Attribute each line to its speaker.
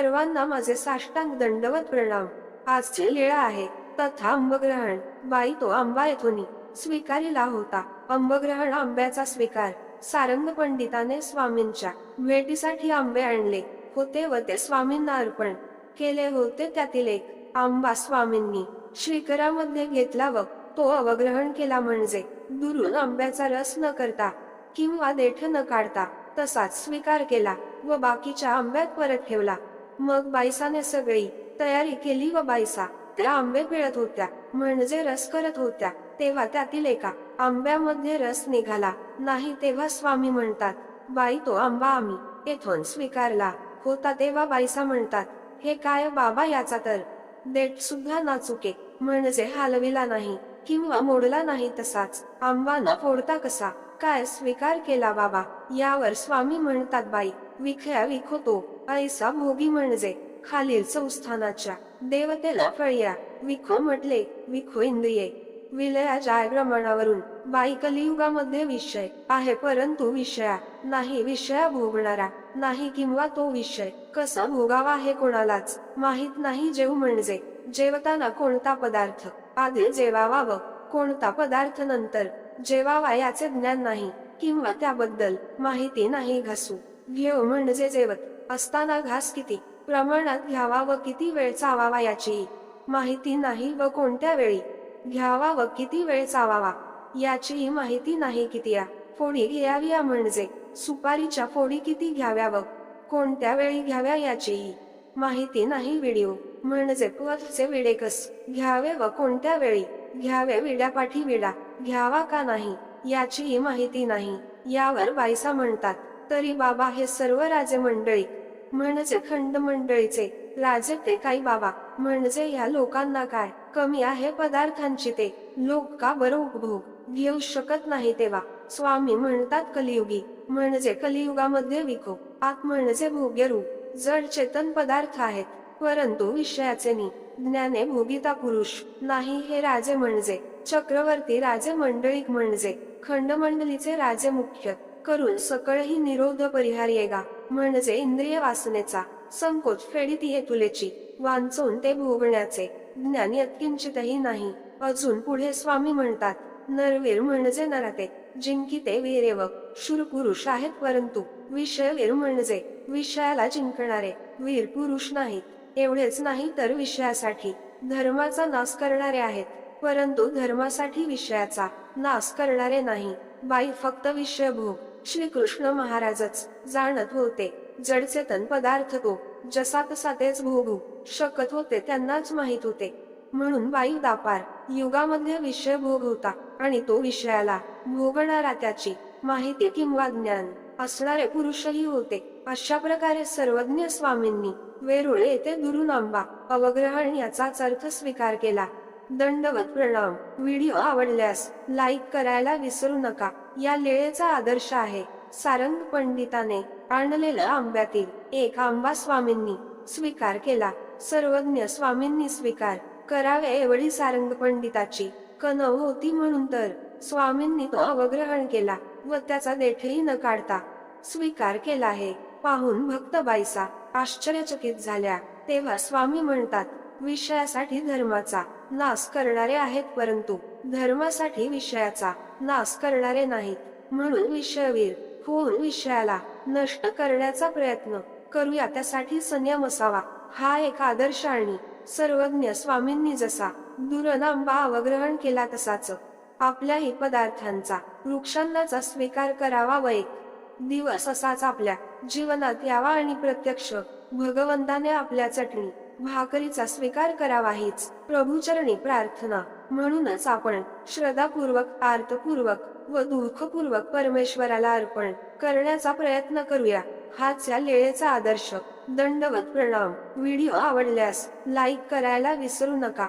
Speaker 1: सर्वांना माझे साष्टांग दंडवत प्रणाम. आजची लीळा आहे. तथा अंबग्रहण बाई तो आंबा येथून स्वीकारिला होता. अंबग्रहण आंब्याचा स्वीकार. सारंग पंडिताने स्वामींच्या भेटीसाठी आंबे आणले. होते व ते स्वामींना अर्पण केले होते. त्यातील एक आंबा स्वामींनी श्रीकरामध्ये घेतला व तो अवग्रहण केला म्हणजे दुरून आंब्याचा रस न करता किंवा देठ न काढता तसाच स्वीकार केला व बाकीच्या आंब्यात परत ठेवला. मग बाईसाने सगळी तयारी केली व बाईसा त्या आंबे पिळत होत्या म्हणजे रस करत होत्या. तेव्हा त्यातील एका आंब्यामध्ये रस निघाला. नाही तेव्हा स्वामी म्हणतात बाई तो आंबा आम्ही येथून स्वीकारला. होता तेव्हा बाईसा म्हणतात हे काय बाबा याचा तर देठ सुद्धा नाचुके म्हणजे हलविला नाही. किंवा मोडला नाही तसाच. आंबा न फोडता कसा? काय स्वीकार केला बाबा? यावर स्वामी म्हणतात बाई विखया विखोतो. ऐसा भोगी म्हणजे खालील संस्थानाच्या देवतेला फळ्या. विखो म्हटले विखो इंद्रिये. विलया जायप्रमाणावरून बाई कलियुगामध्ये विषय आहे परंतु विषया नाही विषया भोगणारा. नाही किंवा तो विषय कसा भोगावा हे कोणालाच माहीत नाही जेव म्हणजे जेवताना कोणता पदार्थ आधी जेवावा व कोणता पदार्थ नंतर? जेवावा याचे ज्ञान नाही. किंवा त्याबद्दल माहिती नाही घासू. घेऊ म्हणजे जेवत. असताना घास किती? प्रमाणात घ्यावा व किती वेळ चावावा याची. माहिती नाही व कोणत्या वेळी? घ्यावा व किती वेळ चावावा? याचीही माहिती नाही किती या फोडी घ्याव्या म्हणजे? सुपारीच्या फोडी किती घ्याव्या व कोणत्या वेळी घ्याव्या याचीही? माहिती नाही व्हिडिओ. म्हणजे पथचे विडे कस घ्यावे व कोणत्या वेळी? घ्यावे विड्यापाठी विडा. घ्यावा का नाही? याचीही माहिती नाही. यावर बाईसा म्हणतात तरी बाबा हे सर्व राजे मंडळी म्हणजे खंड मंडळीचे राजे ते काही बाबा? म्हणजे या लोकांना काय? कमी आहे पदार्थांची ते. लोक का बरं उपभोग? घेऊ शकत नाही तेव्हा. स्वामी म्हणतात कलियुगी. म्हणजे कलियुगामध्ये विको. आत म्हणजे भोग्यरूप जड चेतन पदार्थ आहेत. परंतु विषयाचे नि ज्ञाने भोगिता पुरुष. नाही हे राजे म्हणजे. चक्रवर्ती राजे मंडळीक म्हणजे. खंडमंडलीचे राजे मुख्य. करून सकळही निरोध परिहार येगा. म्हणजे इंद्रिय वासनेचा. संकोच फेडीत ये तुलेची. वांचून ते भोगण्याचे. ज्ञान यत्किंचितही नाही. अजून पुढे स्वामी म्हणतात. नरवीर म्हणजे नराते. जिंकिते वीरेव. शूर पुरुष आहेत परंतु. विषयवीर म्हणजे. विषयाला जिंकणारे. वीर पुरुष नाहीत. एवढेच नाही तर विषयासाठी. धर्माचा नाश करणारे आहेत. परंतु धर्मासाठी विषयाचा नाश करणारे नाही. बाई फक्त विषय भोग श्रीकृष्ण महाराजच जाणत होते. जडचेतन पदार्थ तो. जसा तसा तेच भोगू. शकत होते त्यांनाच माहीत होते. म्हणून बाई दापार. युगामध्ये विषय भोग होता. आणि तो विषयाला भोगणारा त्याची माहिती किंवा ज्ञान असणारे पुरुषही होते. अशा प्रकारे सर्वज्ञ स्वामींनी वेरुळ येथे दुरून आंबा अवग्रहण याचाच अर्थ स्वीकार केला. दंडवत प्रणाम. व्हिडिओ आवडल्यास लाईक करायला विसरू नका. या लेळेचा आदर्श आहे. सारंग पंडिताने आणलेला आंब्यातील एक आंबा स्वामींनी स्वीकार केला. सर्वज्ञ स्वामींनी स्वीकार करावे एवढी सारंग पंडिताची कनव होती म्हणून तर स्वामींनी तो अवग्रहण केला व त्याचा देठही न काढता स्वीकार केला आहे पाहून भक्त बाईसा आश्चर्यचकित झाल्या. तेव्हा स्वामी म्हणतात विषयासाठी धर्माचा नाश करणारे आहेत परंतु धर्मासाठी विषयाचा नाश करणारे नाहीत. म्हणून विषयवीर होऊन विषयाला नष्ट करण्याचा प्रयत्न करूया त्यासाठी संयम असावा. हा एक आदर्श आणि सर्वज्ञ स्वामींनी जसा दुरनांबा अवग्रहण केला तसाच आपल्याही पदार्थांचा वृक्षांनाचा स्वीकार करावा वैक दिवस असाच आपल्या जीवनात यावा आणि प्रत्यक्ष भगवंताने आपल्या चटणी भाकरीचा स्वीकार करावा हीच प्रभूचरणी प्रार्थना. म्हणूनच आपण श्रद्धापूर्वक आर्तपूर्वक व दुःखपूर्वक परमेश्वराला अर्पण करण्याचा प्रयत्न करूया. हाच या लेळेचा आदर्श दंडवत प्रणाम. व्हिडिओ आवडल्यास लाईक करायला विसरू नका.